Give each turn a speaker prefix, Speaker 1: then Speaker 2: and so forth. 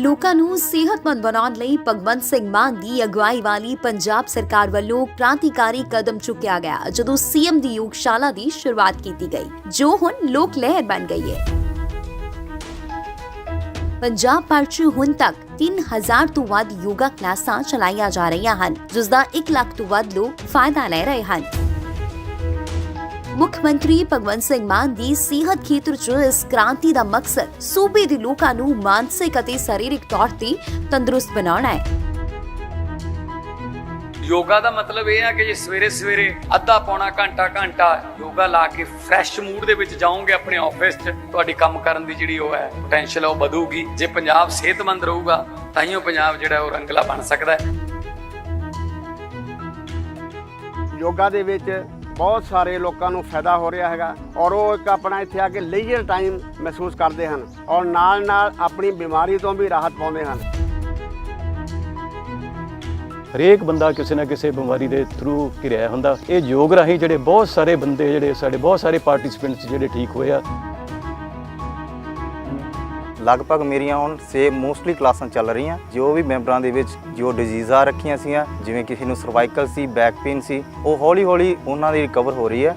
Speaker 1: ਲੋਕਾਂ ਨੂੰ ਸਿਹਤਮੰਦ ਬਣਾਉਣ ਲਈ ਭਗਵੰਤ ਸਿੰਘ ਮਾਨ ਦੀ ਅਗਵਾਈ ਵਾਲੀ ਪੰਜਾਬ ਸਰਕਾਰ ਵੱਲੋਂ ਕ੍ਰਾਂਤੀਕਾਰੀ ਕਦਮ ਚੁੱਕਿਆ ਗਿਆ, ਜਦੋਂ ਸੀਐਮ ਦੀ ਯੋਗਸ਼ਾਲਾ ਦੀ ਸ਼ੁਰੂਆਤ ਕੀਤੀ ਗਈ, ਜੋ ਹੁਣ ਲੋਕ ਲਹਿਰ ਬਣ ਗਈ ਹੈ। ਪੰਜਾਬ ਭਰ 'ਚ ਹੁਣ ਤੱਕ 3000 ਤੋਂ ਵੱਧ ਯੋਗਾ ਕਲਾਸਾਂ ਚਲਾਈਆਂ ਜਾ ਰਹੀਆਂ ਹਨ, ਜਿਸ ਦਾ 1 ਲੱਖ ਤੋਂ ਵੱਧ ਲੋਕ ਫਾਇਦਾ ਲੈ ਰਹੇ ਹਨ। ਮੁੱਖ ਮੰਤਰੀ ਭਗਵੰਤ ਸਿੰਘ ਮਾਨ ਦੀ ਸਿਹਤ ਖੇਤਰ 'ਚ ਇਸ ਕ੍ਰਾਂਤੀ ਦਾ ਮਕਸਦ ਸੂਬੇ ਦੇ ਲੋਕਾਂ ਨੂੰ ਮਾਨਸਿਕ ਅਤੇ ਸਰੀਰਕ ਤੌਰ ਤੇ ਤੰਦਰੁਸਤ ਬਣਾਉਣਾ ਹੈ।
Speaker 2: ਯੋਗਾ ਦਾ ਮਤਲਬ ਇਹ ਹੈ ਕਿ ਜੇ ਸਵੇਰੇ ਸਵੇਰੇ ਅੱਧਾ ਪੌਣਾ ਘੰਟਾ ਘੰਟਾ ਯੋਗਾ ਲਾ ਕੇ ਫਰੈਸ਼ ਮੂਡ ਦੇ ਵਿੱਚ ਜਾਓਗੇ ਆਪਣੇ ਆਫਿਸ 'ਚ ਤੁਹਾਡੀ ਕੰਮ ਕਰਨ ਦੀ ਜਿਹੜੀ ਉਹ ਹੈ ਪੋਟੈਂਸ਼ੀਅਲ ਉਹ ਵਧੂਗੀ। ਜੇ ਪੰਜਾਬ ਸਿਹਤਮੰਦ ਰਹੂਗਾ ਤਾਂ ਹੀ ਉਹ ਪੰਜਾਬ ਜਿਹੜਾ ਉਹ ਰੰਗਲਾ ਬਣ ਸਕਦਾ ਹੈ।
Speaker 3: ਯੋਗਾ ਦੇ ਵਿੱਚ ਬਹੁਤ ਸਾਰੇ ਲੋਕਾਂ ਨੂੰ ਫਾਇਦਾ ਹੋ ਰਿਹਾ ਹੈਗਾ ਔਰ ਉਹ ਇੱਕ ਆਪਣਾ ਇੱਥੇ ਆ ਕੇ ਲੇਜ਼ਰ ਟਾਈਮ ਮਹਿਸੂਸ ਕਰਦੇ ਹਨ ਔਰ ਨਾਲ ਨਾਲ ਆਪਣੀ ਬਿਮਾਰੀ ਤੋਂ ਵੀ ਰਾਹਤ ਪਾਉਂਦੇ ਹਨ।
Speaker 4: ਹਰੇਕ ਬੰਦਾ ਕਿਸੇ ਨਾ ਕਿਸੇ ਬਿਮਾਰੀ ਦੇ ਥਰੂ ਘਿਰਿਆ ਹੁੰਦਾ। ਇਹ ਯੋਗ ਰਾਹੀਂ ਜਿਹੜੇ ਬਹੁਤ ਸਾਰੇ ਬੰਦੇ ਜਿਹੜੇ ਸਾਡੇ ਬਹੁਤ ਸਾਰੇ ਪਾਰਟਿਸਿਪੈਂਟਸ ਜਿਹੜੇ ਠੀਕ ਹੋਏ ਆ।
Speaker 5: ਲਗਭਗ ਮੇਰੀਆਂ ਹੁਣ ਸੇ ਮੋਸਟਲੀ ਕਲਾਸਾਂ ਚੱਲ ਰਹੀਆਂ। ਜੋ ਵੀ ਮੈਂਬਰਾਂ ਦੇ ਵਿੱਚ ਜੋ ਡਿਜ਼ੀਜ਼ ਆ ਰੱਖੀਆਂ ਸੀਆਂ ਜਿਵੇਂ ਕਿਸੇ ਨੂੰ ਸਰਵਾਈਕਲ ਸੀ ਬੈਕ ਪੇਨ ਸੀ, ਉਹ ਹੌਲੀ ਹੌਲੀ ਉਹਨਾਂ ਦੀ ਰਿਕਵਰ ਹੋ ਰਹੀ ਹੈ।